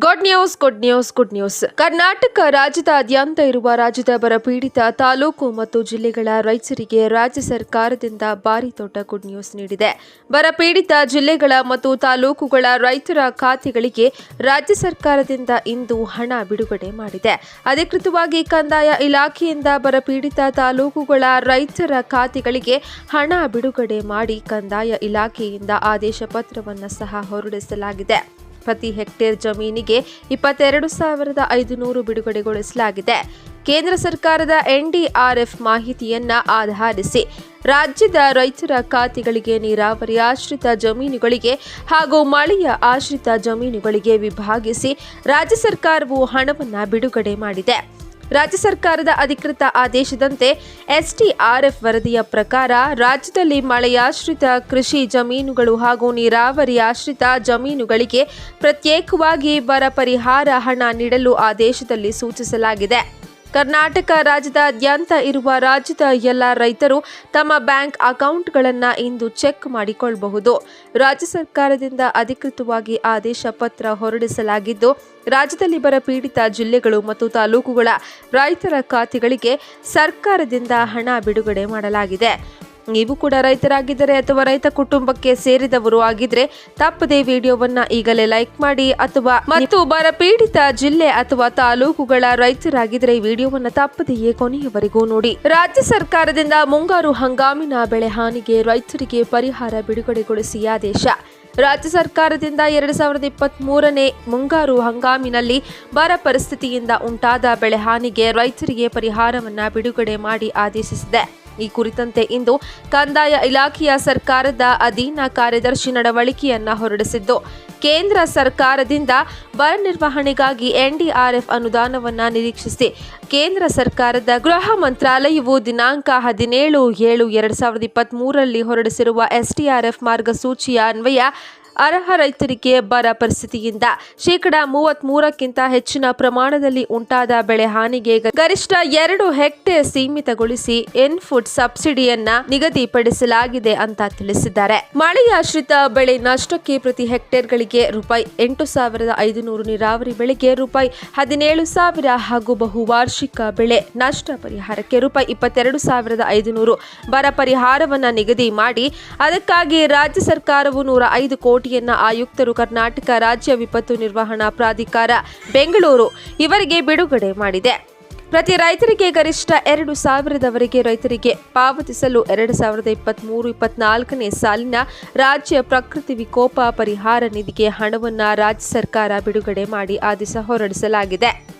Good news good news good news Karnataka ರಾಜ್ಯದಾದ್ಯಂತ ಇರುವ ರಾಜ್ಯದ ಬರಪೀಡಿತ ತಾಲೂಕು ಮತ್ತು ಜಿಲ್ಲೆಗಳ ರೈತರಿಗೆ ರಾಜ್ಯ ಸರ್ಕಾರದಿಂದ ಭಾರಿ ದೊಡ್ಡ ಗುಡ್ ನ್ಯೂಸ್ ನೀಡಿದೆ. ಬರಪೀಡಿತ ಜಿಲ್ಲೆಗಳ ಮತ್ತು ತಾಲೂಕುಗಳ ರೈತರ ಖಾತೆಗಳಿಗೆ ರಾಜ್ಯ ಸರ್ಕಾರದಿಂದ ಇಂದು ಹಣ ಬಿಡುಗಡೆ ಮಾಡಿದೆ. ಅಧಿಕೃತವಾಗಿ ಕಂದಾಯ ಇಲಾಖೆಯಿಂದ ಬರಪೀಡಿತ ತಾಲೂಕುಗಳ ರೈತರ ಖಾತೆಗಳಿಗೆ ಹಣ ಬಿಡುಗಡೆ ಮಾಡಿ ಕಂದಾಯ ಇಲಾಖೆಯಿಂದ ಆದೇಶ ಪತ್ರವನ್ನು ಸಹ ಹೊರಡಿಸಲಾಗಿದೆ. ಪ್ರತಿ ಹೆಕ್ಟೇರ್ ಜಮೀನಿಗೆ ಇಪ್ಪತ್ತೆರಡು ಸಾವಿರದ ಐದುನೂರು ಬಿಡುಗಡೆಗೊಳಿಸಲಾಗಿದೆ. ಕೇಂದ್ರ ಸರ್ಕಾರದ ಎನ್ಡಿಆರ್ಎಫ್ ಮಾಹಿತಿಯನ್ನ ಆಧರಿಸಿ ರಾಜ್ಯದ ರೈತರ ಖಾತೆಗಳಿಗೆ ನೀರಾವರಿ ಆಶ್ರಿತ ಜಮೀನುಗಳಿಗೆ ಹಾಗೂ ಮಳೆಯ ಆಶ್ರಿತ ಜಮೀನುಗಳಿಗೆ ವಿಭಾಗಿಸಿ ರಾಜ್ಯ ಸರ್ಕಾರವು ಹಣವನ್ನು ಬಿಡುಗಡೆ ಮಾಡಿದೆ. ರಾಜ್ಯ ಸರ್ಕಾರದ ಅಧಿಕೃತ ಆದೇಶದಂತೆ ಎಸ್ಟಿಆರ್ಎಫ್ ವರದಿಯ ಪ್ರಕಾರ ರಾಜ್ಯದಲ್ಲಿ ಮಳೆಯಾಶ್ರಿತ ಕೃಷಿ ಜಮೀನುಗಳು ಹಾಗೂ ನೀರಾವರಿ ಆಶ್ರಿತ ಜಮೀನುಗಳಿಗೆ ಪ್ರತ್ಯೇಕವಾಗಿ ಬರ ಪರಿಹಾರ ಹಣ ನೀಡಲು ಆದೇಶದಲ್ಲಿ ಸೂಚಿಸಲಾಗಿದೆ. ಕರ್ನಾಟಕ ರಾಜ್ಯದಾದ್ಯಂತ ಇರುವ ರಾಜ್ಯದ ಎಲ್ಲ ರೈತರು ತಮ್ಮ ಬ್ಯಾಂಕ್ ಅಕೌಂಟ್ಗಳನ್ನು ಇಂದು ಚೆಕ್ ಮಾಡಿಕೊಳ್ಳಬಹುದು ರಾಜ್ಯ ಸರ್ಕಾರದಿಂದ ಅಧಿಕೃತವಾಗಿ ಆದೇಶ ಪತ್ರ ಹೊರಡಿಸಲಾಗಿದ್ದು, ರಾಜ್ಯದಲ್ಲಿ ಬರ ಪೀಡಿತ ಜಿಲ್ಲೆಗಳು ಮತ್ತು ತಾಲೂಕುಗಳ ರೈತರ ಖಾತೆಗಳಿಗೆ ಸರ್ಕಾರದಿಂದ ಹಣ ಬಿಡುಗಡೆ ಮಾಡಲಾಗಿದೆ. ನೀವು ಕೂಡ ರೈತರಾಗಿದ್ದರೆ ಅಥವಾ ರೈತ ಕುಟುಂಬಕ್ಕೆ ಸೇರಿದವರು ಆಗಿದ್ರೆ ತಪ್ಪದೆ ವಿಡಿಯೋವನ್ನ ಈಗಲೇ ಲೈಕ್ ಮಾಡಿ ಅಥವಾ ಮತ್ತು ಬರಪೀಡಿತ ಜಿಲ್ಲೆ ಅಥವಾ ತಾಲೂಕುಗಳ ರೈತರಾಗಿದ್ರೆ ಈ ವಿಡಿಯೋವನ್ನ ತಪ್ಪದೆಯೇ ಕೊನೆಯವರೆಗೂ ನೋಡಿ. ರಾಜ್ಯ ಸರ್ಕಾರದಿಂದ ಮುಂಗಾರು ಹಂಗಾಮಿನ ಬೆಳೆ ಹಾನಿಗೆ ರೈತರಿಗೆ ಪರಿಹಾರ ಬಿಡುಗಡೆಗೊಳಿಸಿ ಆದೇಶ. ರಾಜ್ಯ ಸರ್ಕಾರದಿಂದ ಎರಡು ಸಾವಿರದ ಇಪ್ಪತ್ತ್ ಮೂರನೇ ಮುಂಗಾರು ಹಂಗಾಮಿನಲ್ಲಿ ಬರ ಪರಿಸ್ಥಿತಿಯಿಂದ ಉಂಟಾದ ಬೆಳೆ ಹಾನಿಗೆ ರೈತರಿಗೆ ಪರಿಹಾರವನ್ನ ಬಿಡುಗಡೆ ಮಾಡಿ ಆದೇಶಿಸಿದೆ. ಈ ಕುರಿತಂತೆ ಇಂದು ಕಂದಾಯ ಇಲಾಖೆಯ ಸರ್ಕಾರದ ಅಧೀನ ಕಾರ್ಯದರ್ಶಿ ನಡವಳಿಕೆಯನ್ನ ಹೊರಡಿಸಿದ್ದು, ಕೇಂದ್ರ ಸರ್ಕಾರದಿಂದ ಬರ ನಿರ್ವಹಣೆಗಾಗಿ ಎನ್ಡಿಆರ್ಎಫ್ ಅನುದಾನವನ್ನ ನಿರೀಕ್ಷಿಸಿ, ಕೇಂದ್ರ ಸರ್ಕಾರದ ಗೃಹ ಮಂತ್ರಾಲಯವು ದಿನಾಂಕ ಹದಿನೇಳು ಏಳು ಎರಡ್ ಸಾವಿರದ ಇಪ್ಪತ್ತ್ ಮೂರರಲ್ಲಿ ಹೊರಡಿಸಿರುವ ಎಸ್ಡಿಆರ್ಎಫ್ ಮಾರ್ಗಸೂಚಿಯ ಅನ್ವಯ ಅರ್ಹ ರೈತರಿಗೆ ಬರ ಪರಿಸ್ಥಿತಿಯಿಂದ ಶೇಕಡ ಮೂವತ್ತ್ ಮೂರಕ್ಕಿಂತ ಹೆಚ್ಚಿನ ಪ್ರಮಾಣದಲ್ಲಿ ಉಂಟಾದ ಬೆಳೆ ಹಾನಿಗೆ ಗರಿಷ್ಠ ಎರಡು ಹೆಕ್ಟೇರ್ ಸೀಮಿತಗೊಳಿಸಿ ಇನ್ಫುಟ್ ಸಬ್ಸಿಡಿಯನ್ನ ನಿಗದಿಪಡಿಸಲಾಗಿದೆ ಅಂತ ತಿಳಿಸಿದ್ದಾರೆ. ಮಳೆಯಾಶ್ರಿತ ಬೆಳೆ ನಷ್ಟಕ್ಕೆ ಪ್ರತಿ ಹೆಕ್ಟೇರ್ಗಳಿಗೆ ರೂಪಾಯಿ ಎಂಟು ಸಾವಿರದ ಐದುನೂರು ನೀರಾವರಿ ಬೆಳೆಗೆ ರೂಪಾಯಿ ಹದಿನೇಳು ಸಾವಿರ ಹಾಗೂ ಬಹುವಾರ್ಷಿಕ ಬೆಳೆ ನಷ್ಟ ಪರಿಹಾರಕ್ಕೆ ರೂಪಾಯಿ ಇಪ್ಪತ್ತೆರಡು ಸಾವಿರದ ಐದುನೂರು ಬರ ಪರಿಹಾರವನ್ನ ನಿಗದಿ ಮಾಡಿ, ಅದಕ್ಕಾಗಿ ರಾಜ್ಯ ಸರ್ಕಾರವು ನೂರ ಐದು ಕೋಟಿಯನ್ನ ಆಯುಕ್ತರು ಕರ್ನಾಟಕ ರಾಜ್ಯ ವಿಪತ್ತು ನಿರ್ವಹಣಾ ಪ್ರಾಧಿಕಾರ ಬೆಂಗಳೂರು ಇವರಿಗೆ ಬಿಡುಗಡೆ ಮಾಡಿದೆ. ಪ್ರತಿ ರೈತರಿಗೆ ಗರಿಷ್ಠ ಎರಡು ಸಾವಿರದವರೆಗೆ ರೈತರಿಗೆ ಪಾವತಿಸಲು ಎರಡು ಸಾವಿರದ ಇಪ್ಪತ್ತ್ಮೂರು ಇಪ್ಪತ್ನಾಲ್ಕನೇ ಸಾಲಿನ ರಾಜ್ಯ ಪ್ರಕೃತಿ ವಿಕೋಪ ಪರಿಹಾರ ನಿಧಿಗೆ ಹಣವನ್ನು ರಾಜ್ಯ ಸರ್ಕಾರ ಬಿಡುಗಡೆ ಮಾಡಿ ಆದೇಶ ಹೊರಡಿಸಲಾಗಿದೆ.